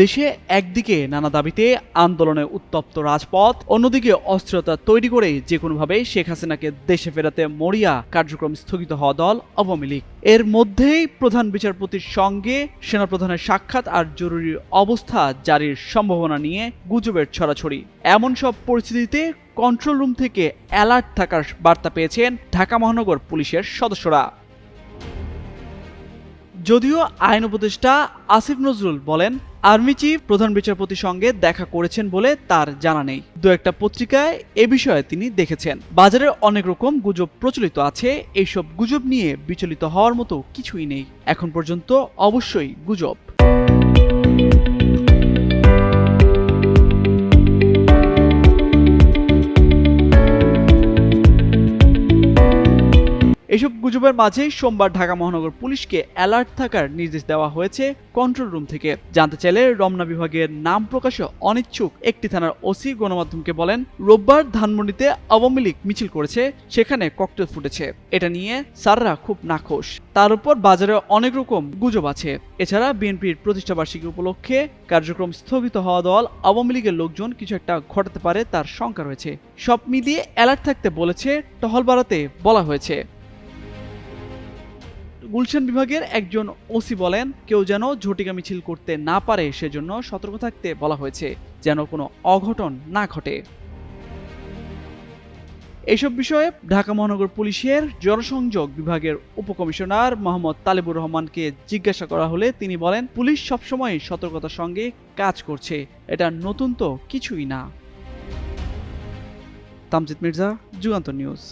দেশে একদিকে নানা দাবিতে আন্দোলনে উত্তপ্ত রাজপথ, অন্যদিকে অস্থিরতা তৈরি করে যে কোনোভাবে শেখ হাসিনাকে দেশে ফেরাতে মরিয়া কার্যক্রম স্থগিত হওয়া দল আওয়ামী লীগ। এর মধ্যেই প্রধান বিচারপতির সঙ্গে সেনাপ্রধানের সাক্ষাৎ আর জরুরি অবস্থা জারির সম্ভাবনা নিয়ে গুজবের ছড়াছড়ি। এমন সব পরিস্থিতিতে কন্ট্রোল রুম থেকে অ্যালার্ট থাকার বার্তা পেয়েছেন ঢাকা মহানগর পুলিশের সদস্যরা। যদিও আইন উপদেষ্টা আসিফ নজরুল বলেন আর্মি চিফ, প্রধান বিচারপতির সঙ্গে দেখা করেছেন বলে তার জানা নেই। দু একটা পত্রিকায় এ বিষয়ে তিনি দেখেছেন। বাজারে অনেক রকম গুজব প্রচলিত আছে, এইসব গুজব নিয়ে বিচলিত হওয়ার মতো কিছুই নেই। এখন পর্যন্ত অবশ্যই গুজব। এসব গুজবের মাঝেই সোমবার ঢাকা মহানগর পুলিশকে অ্যালার্ট থাকার নির্দেশ দেওয়া হয়েছে কন্ট্রোল রুম থেকে। জানতে চাইলে রমনা বিভাগের নাম প্রকাশে অনিচ্ছুক একটি থানার ওসি গণমাধ্যমকে বলেন, রোববার ধানমন্ডিতে আওয়ামী লীগ মিছিল করেছে, সেখানে ককটেল ফুটেছে। এটা নিয়ে স্যাররা খুব নাখোশ। তার উপর বাজারে অনেক রকম গুজব আছে। এছাড়া বিএনপির প্রতিষ্ঠাবার্ষিকী উপলক্ষে কার্যক্রম স্থগিত হওয়া দল আওয়ামী লীগের লোকজন কিছু একটা ঘটাতে পারে তার শঙ্কা রয়েছে। সব মিলিয়ে অ্যালার্ট থাকতে বলেছে, টহল বাড়াতে বলা হয়েছে। গুলশান বিভাগের একজন ওসি বলেন, কেউ যেন ঝটিকা মিছিল করতে না পারে সেজন্য সতর্ক থাকতে বলা হয়েছে, যেন কোনো অঘটন না ঘটে। এসব বিষয়ে ঢাকা মহানগর পুলিশের জনসংযোগ বিভাগের উপকমিশনার মোহাম্মদ তালেবুর রহমানকে জিজ্ঞাসা করা হলে তিনি বলেন, পুলিশ সবসময় সতর্কতার সঙ্গে কাজ করছে, এটা নতুন তো কিছুই না। তামজিদ মির্জা যুগান্ত নিউজ।